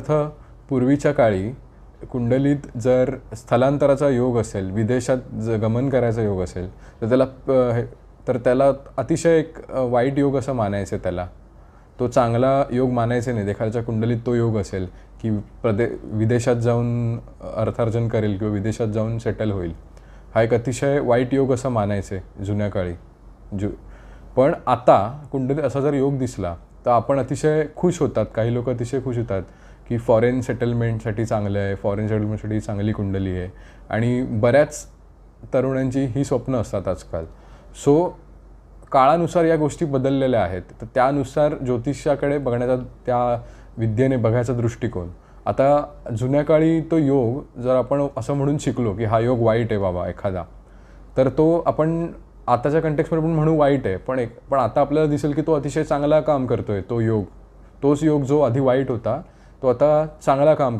अर्थ पूर्वीच्या काळी कुंडलीत जर स्थलांतराचा योग असेल विदेशात ज गमन करायचा योग असेल तर त्याला हे- तर त्याला अतिशय एक वाईट योग असं मानायचं त्याला. तो चांगला योग मानायचे नाही. देखालच्या कुंडलीत तो योग असेल की प्रदे विदेशात जाऊन अर्थार्जन करेल किंवा विदेशात जाऊन सेटल होईल. हा एक अतिशय वाईट योग असं मानायचे जुन्या काळी. जु पण आता कुंडलीत असा जर योग दिसला तर आपण अतिशय खुश होतात. काही लोक अतिशय खुश होतात की फॉरेन सेटलमेंटसाठी चांगलं आहे फॉरेन सेटलमेंटसाठी चांगली कुंडली आहे. आणि बऱ्याच तरुणांची ही स्वप्न असतात आजकाल. सो काळानुसार या गोष्टी बदललेल्या आहेत. तर त्यानुसार ज्योतिषाकडे बघण्याचा त्या विद्येने बघायचा दृष्टिकोन. आता जुन्या काळी तो योग जर आपण असं म्हणून शिकलो की हा योग वाईट आहे बाबा एखादा तर तो आपण आताच्या कंटेक्समध्ये पण म्हणू वाईट आहे पण एक पण आता आपल्याला दिसेल की तो अतिशय चांगला काम करतोय तो योग. तोच योग जो आधी वाईट होता तो आता चांगला काम करतो